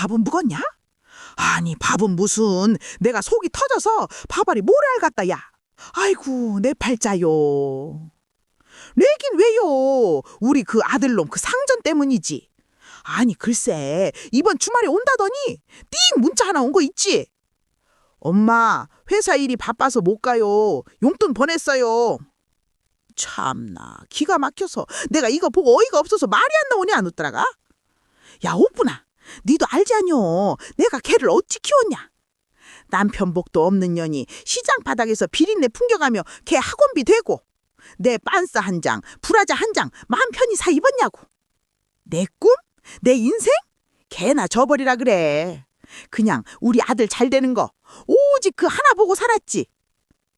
밥은 묵었냐? 아니 밥은 무슨 내가 속이 터져서 밥알이 모래알 같다 야. 아이고 내 팔자요. 내긴 왜요? 우리 그 아들놈 그 상전 때문이지. 아니 글쎄 이번 주말에 온다더니 띵 문자 하나 온 거 있지? 엄마 회사 일이 바빠서 못 가요. 용돈 보냈어요. 참나 기가 막혀서 내가 이거 보고 어이가 없어서 말이 안 나오냐 안 웃더라가? 야 오쁘나 니도 아뇨 내가 걔를 어찌 키웠냐 남편 복도 없는 년이 시장 바닥에서 비린내 풍겨가며 걔 학원비 되고 내 빤스 한 장, 브라자 한 장 마음 편히 사 입었냐고 내 꿈? 내 인생? 걔나 저버리라 그래 그냥 우리 아들 잘 되는 거 오직 그 하나 보고 살았지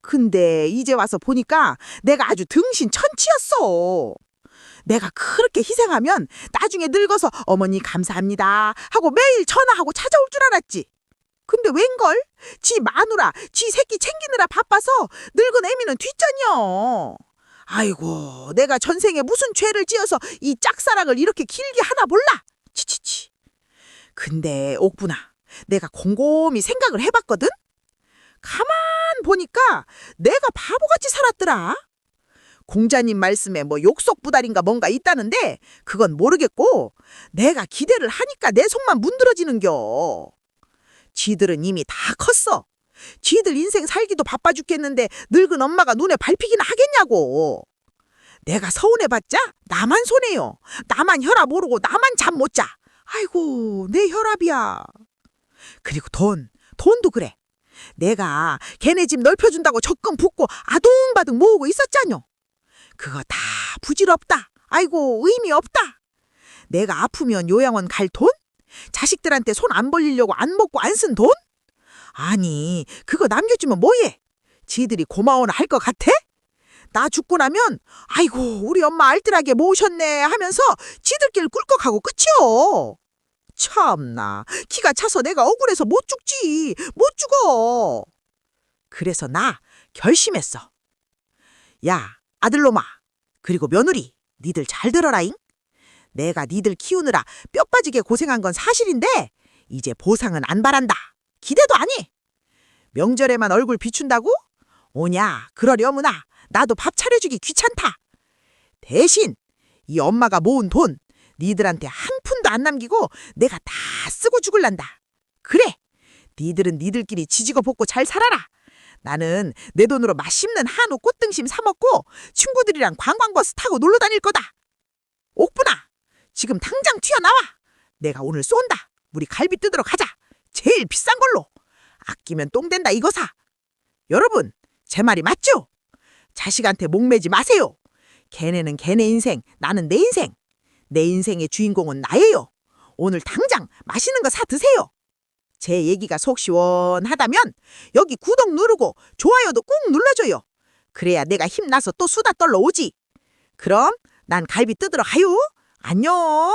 근데 이제 와서 보니까 내가 아주 등신 천치였어. 내가 그렇게 희생하면 나중에 늙어서 어머니 감사합니다 하고 매일 전화하고 찾아올 줄 알았지. 근데 웬걸? 지 마누라, 지 새끼 챙기느라 바빠서 늙은 애미는 뒷전이여. 아이고, 내가 전생에 무슨 죄를 지어서 이 짝사랑을 이렇게 길게 하나 몰라. 치치치. 근데 옥분아, 내가 곰곰이 생각을 해봤거든? 가만 보니까 내가 바보같이 살았더라. 공자님 말씀에 뭐 욕석부달인가 뭔가 있다는데 그건 모르겠고 내가 기대를 하니까 내 속만 문드러지는겨. 지들은 이미 다 컸어. 지들 인생 살기도 바빠 죽겠는데 늙은 엄마가 눈에 밟히기나 하겠냐고. 내가 서운해봤자 나만 손해요. 나만 혈압 오르고 나만 잠 못 자. 아이고 내 혈압이야. 그리고 돈, 돈도 그래. 내가 걔네 집 넓혀준다고 적금 붓고 아둥바둥 모으고 있었잖요. 그거 다 부질없다. 아이고 의미 없다. 내가 아프면 요양원 갈 돈? 자식들한테 손 안 벌리려고 안 먹고 안 쓴 돈? 아니 그거 남겨주면 뭐해? 지들이 고마워나 할 것 같아? 나 죽고 나면 아이고 우리 엄마 알뜰하게 모으셨네 하면서 지들끼리 꿀꺽하고 끝이요. 참나 기가 차서 내가 억울해서 못 죽지 못 죽어. 그래서 나 결심했어. 야 아들놈아 그리고 며느리 니들 잘 들어라잉. 내가 니들 키우느라 뼈 빠지게 고생한 건 사실인데 이제 보상은 안 바란다. 기대도 안 해. 명절에만 얼굴 비춘다고? 오냐 그러려무나 나도 밥 차려주기 귀찮다. 대신 이 엄마가 모은 돈 니들한테 한 푼도 안 남기고 내가 다 쓰고 죽을란다. 그래, 니들은 니들끼리 지지고 볶고 잘 살아라. 나는 내 돈으로 맛있는 한우 꽃등심 사 먹고 친구들이랑 관광버스 타고 놀러 다닐 거다. 옥분아, 지금 당장 튀어나와. 내가 오늘 쏜다. 우리 갈비 뜯으러 가자. 제일 비싼 걸로. 아끼면 똥 된다 이거 사. 여러분, 제 말이 맞죠? 자식한테 목매지 마세요. 걔네는 걔네 인생, 나는 내 인생. 내 인생의 주인공은 나예요. 오늘 당장 맛있는 거 사 드세요. 제 얘기가 속 시원하다면 여기 구독 누르고 좋아요도 꾹 눌러줘요. 그래야 내가 힘나서 또 수다 떨러 오지. 그럼 난 갈비 뜯으러 가요. 안녕.